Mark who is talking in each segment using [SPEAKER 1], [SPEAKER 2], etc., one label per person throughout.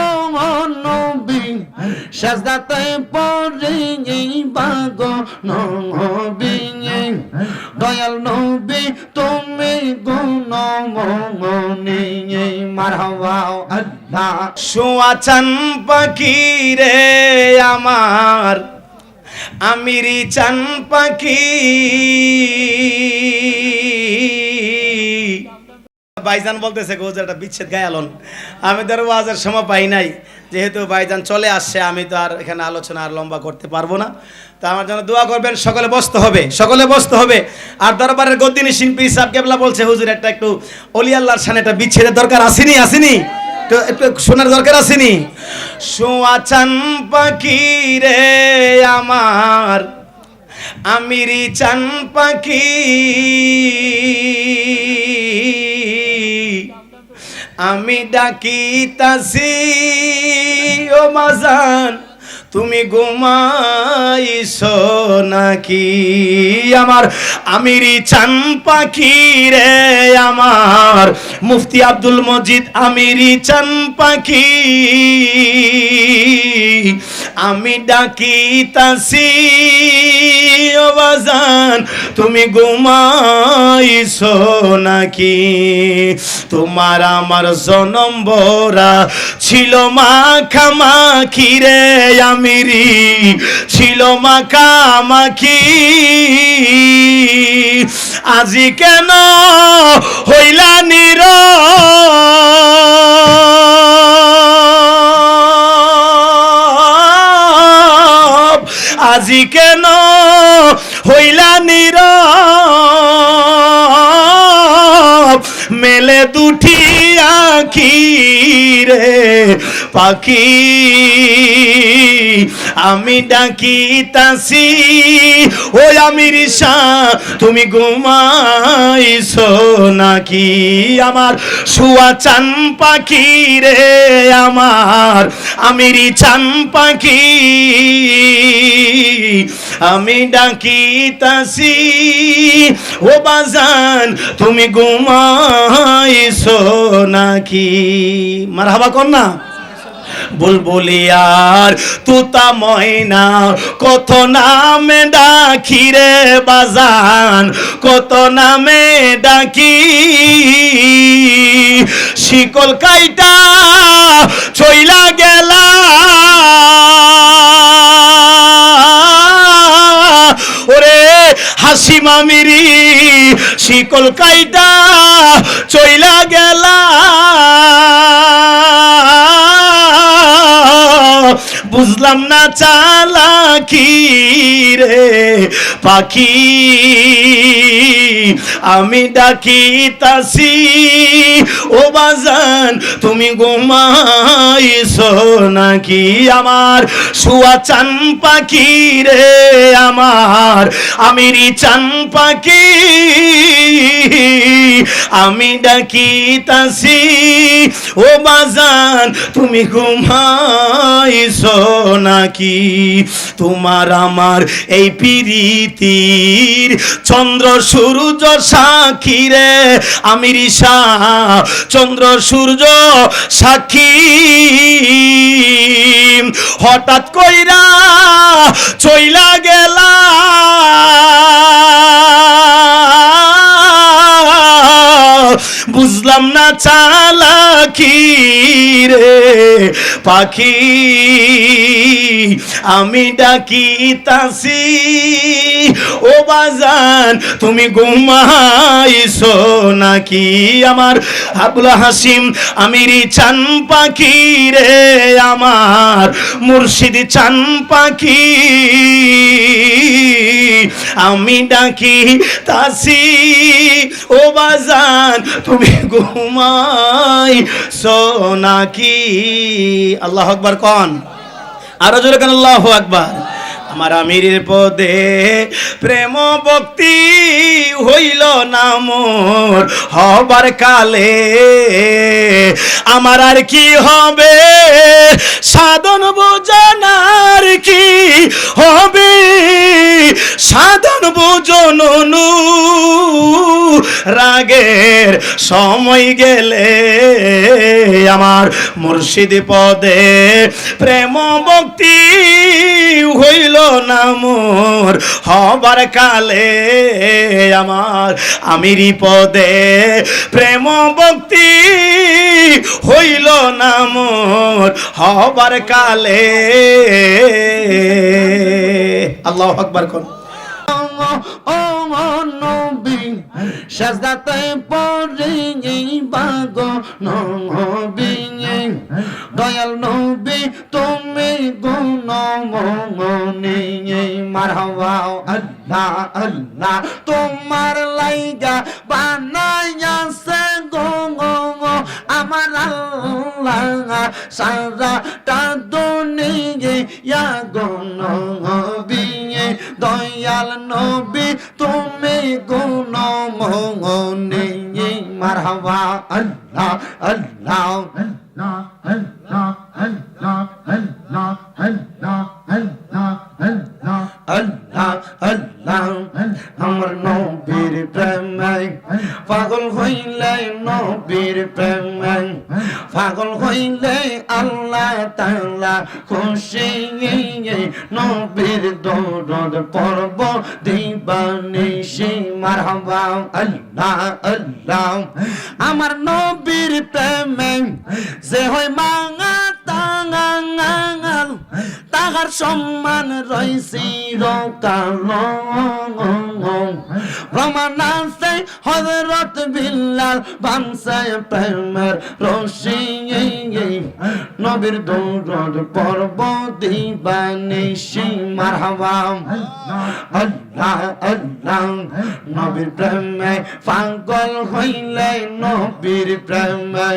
[SPEAKER 1] ও নবী সাজদাতে পড়ে বাগ নবী দয়াল নবী, তুমি গুণ মনি মারহাবা। আল্লাহ
[SPEAKER 2] সোয়াচান পাখি রে আমার, আমিরি চান পাখি। ভাইজান বলতেছে গোজ একটা বিচ্ছেদ গায়ালন আমি তো আর ওয়াজের সময় পাই নাই। যেহেতু ভাইজান চলে আসছে, আমি তো আর এখানে আলোচনা আর লম্বা করতে পারব না। তো আমার জন্য দোয়া করবেন, সকলে বসতে হবে, সকলে বসতে হবে। আর দরবারের গদ্দিনী শিল্পী সাহেব কেবলা বলছে, হুজুর, একটা একটু অলি আল্লাহর সামনে একটা বিচ্ছেদের দরকার আসেনি আসেনি? শোনার দরকার আসেনি? সোয়াচান পাখি রে আমার আমিরি চান পাখি। আমি ডাকি তাসি ও মাজান, তুমি ঘুমাইছ নাকি? আমার আমিরি চান পাখি রে আমার, মুফতি আব্দুল মজিদ আমিরি চান পাখি। আমি ডাকি তাসি ও বাজান তুমি ঘুমাইছ নাকি? তোমার আমার জনম বরা ছিল মাখামাখি রে আমিরি। ছিল মাখামাখি। আজি কেন হইলা নির? আজি কেন হইলা নির মেলে দুটি আখি রে। পাখি, আমি ডাকি তাসি ও আমি রিসা তুমি ঘুমাইছ নাকি আমার শুয়া চান পাখি রে আমার, আমিরি চান পাখি, আমি ডাকি তাসি ও বাজান, তুমি ঘুমাইছ নাকি? মারহাবা কর না। বুলবুলিয়ার তুতা ময়না, কত নামে ডাকি রে বাজান, কত নামে ডাকি। শিকল কাইটা চইলা গেলা। ওরে হাসি মামিরি, শিকল কাইটা চইলা গেলা। বুঝলাম না চালাকি রে পাখি। আমি ডাকি তাসি ও বাজান, তুমি ঘুমাইছ নাকি আমার? শুয়া চান পাখি রে আমার আমিরি চান পাখি। আমি ডাকি তাসি ও বাজান, তুমি ঘুমাইছ নাকি? তোমার আমার এই পিরিতির চন্দ্র, সূর্য, সাক্ষী রে। আমি রিসা, চন্দ্র, সূর্য, সাক্ষী। হঠাৎ কইরা চইলা গেলা। বুঝলাম না চালা চালাকি রে। পাখি, আমি ডাকি তাসি, ও বাজান, তুমি ঘুমাইছ নাকি আমার? আবুল হাসিম, আমিরি চান পাখি রে আমার, মুর্শিদ চান পাখি, আমি ডাকি তাসি, ও বাজান, তুমি ঘুমাই নাকি? আল্লাহ আকবার কন। আরও জোরে কেন আল্লাহ আকবার। আমার আমিরের পদে প্রেম ভক্তি হইল না হবার কালে আমার আর কি হবে? সাধন বোঝানার কি হবে? সাধন বোঝনু রাগের সময় গেলে আমার মুর্শিদ পদে প্রেম ভক্তি হইল না মোর হবার কালে আমার আমিরি পদে প্রেম ভক্তি হইল না মোর হবার কালে। আল্লাহ আকবার
[SPEAKER 1] নবী সাজদাতে পড়ে বাগ নবী দয়াল নবী, তুমি গুণ মনি মারহাবা আল্লাহ আল্লাহ তোমার লাইগা বানাইয়াছে গো আমার আল্লাহ সারাটা দুনিয়া গো নবী দয়াল নবী তুমি গুণ মনি মারহাবা আল্লাহ আল্লাহ আল্লাহ আল্লাহ আমার নবীর প্রেমে পাগল হইলে নবীর প্রেমে পাগল হইলে আল্লাহ তাআলা খুশি নবীর দৌড় পর্ব দিবানিশি মারহাবা আল্লাহ আল্লাহ, আমার নবীর প্রেমে যে হয় মাঙা তাঙাঙাল তাহার সম্মান রয়েছে রকাল প্রমাণ আছে হজরত বিল্লাল বানসে প্রেমের রশি নবীর দৌড় পর্ব দিবানিশি মারহাবা। আল্লাহ আল্লাহ, নবীর প্রেমে পাগল হইলে নবীর প্রেমে।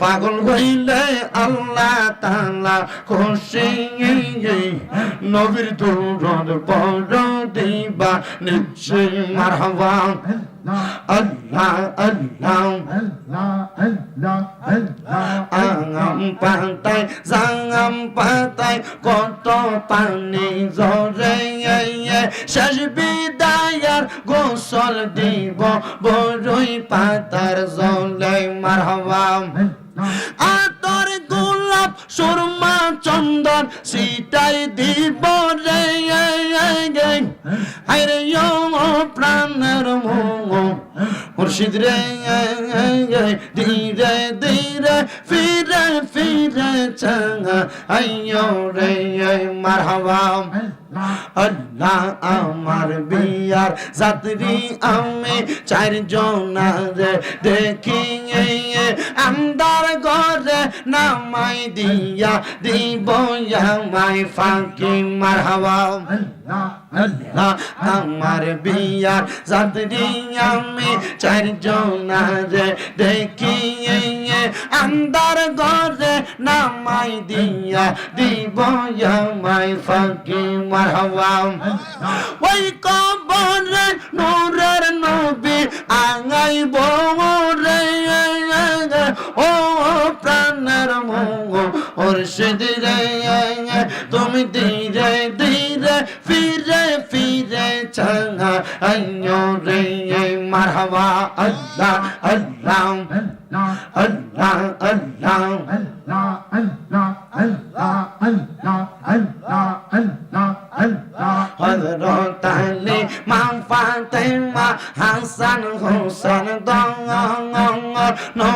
[SPEAKER 1] পাগল হইলে আল্লাহ তাআলা খুশি নবীর দৌড় বড় দিবা নিশ্চয় মারহাবা আল্লাহ আল্লাহ আঙাম পাতায় জাঙাম গোসল দিব বড়ই পাতার জলে মারহাবা আতর গোলাপ সুরমা চন্দন সিটাই দিব রে আরে প্রাণের মুর্শিদ রে, ধীরে ধীরে ফিরে ফিরে চাঙা। আইয়ো রে, মারহাবা। আল্লাহ আমার বিয়ার যাত্রী আমি চারজন রে দেখি আন্দার ঘরে নামাই দিয়া দিব আমায় ফাঁকি মারহাবা। আমার বিয়ার যাত্রী আমি চারজন রে দেখি আন্দার ঘরে নামাই দিয়া দিব আমায় ফাঁকি মারহাবা। ওই কবরে নূরের নবী আঙাই বরে ওর রে তুমি ধীরে ধীরে ফিরে ফিরে চাঙা আইয়ো রে মারহাবা আল্লাহ আল্লাহ আল্লাহ আল্লাহ হযরত আলী মা ফাতেমা হাসান হোসেন দঙ্গ নবীর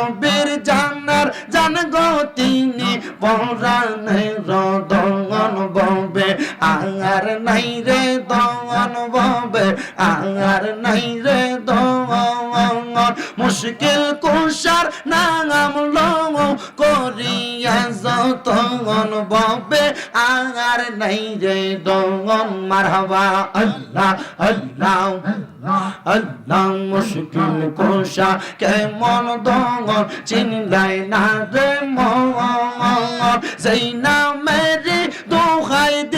[SPEAKER 1] আঙার নাই রে দঙ্গন ববে আঙার নাই রে দঙ্গন মুশকিল কুশার নাম লং করিয়া যতন ববে আঙার নাই রে দঙ্গন মারহাবা, আল্লাহ আল্লাহ আল্লাহ। মুশকিল কেমন না রে সেই নামেরি দোহাই দিলে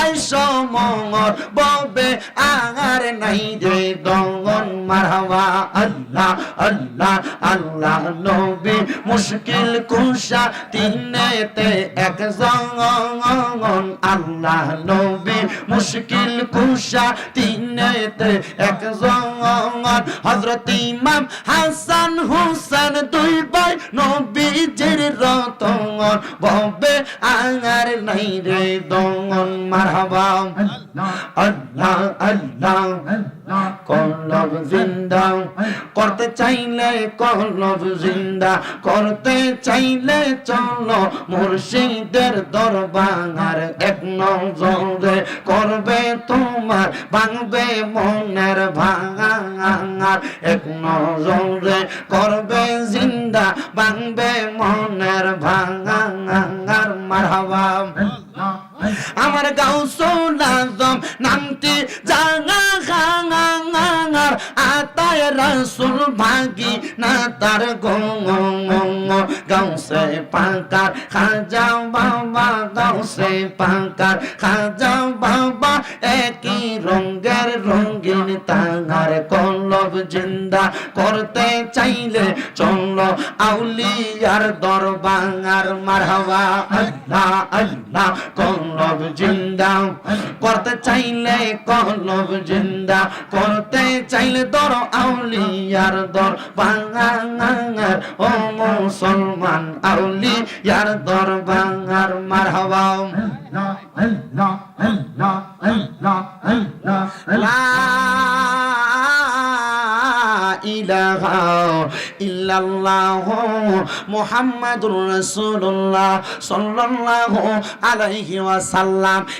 [SPEAKER 1] দূরে সমর ববে আঙার নাই রে দঙ্গন মার মারহাবা, আল্লাহ আল্লাহ আল্লাহ, নবী মুশকিল কুশা তিনেতে একজন আল্লাহ, নবী মুশকিল কুশা তিনেতে একজন হযরত ইমাম হাসান হুসেন দুই ভাই নবীজির রতন ববে আঙার নাই রে দন মারহাবা আল্লাহ আল্লাহ কলব জিন্দা। করতে চাইলে কলব জিন্দা। করতে চাইলে চলো মুর্শিদের দরবার এক নজরে করবে তোমার, ভাঙবে মনের ভাঙার এক নজরে করবে জিন্দা, ভাঙবে মনের ভাঙার। মারহাবা। আমার গাউসুল আজম নামটি জাগা খাঙাঙার আতায় রসুল ভাগি না তার গাউসে পাঙ্কার খাজা বাবা গাউসে পাঙ্কার খাজা বাবা একই রঙ্গের রঙিন তাঙ্গ জিন্দা করতে চাইলে চলো আউলিয়ার দরবার মারহাবা। আল্লাহ আল্লাহ কলব জিন্দা। করতে চাইলে কলব জিন্দা। করতে চাইলে দর আউলিয়ার দর বাঙার ও মুসলমান আউলিয়ার দর বাঙার মারহাবা লা ইলাহা ইল্লাল্লাহ মুহাম্মাদুর রাসূলুল্লাহ ওয়াসাল্লাম।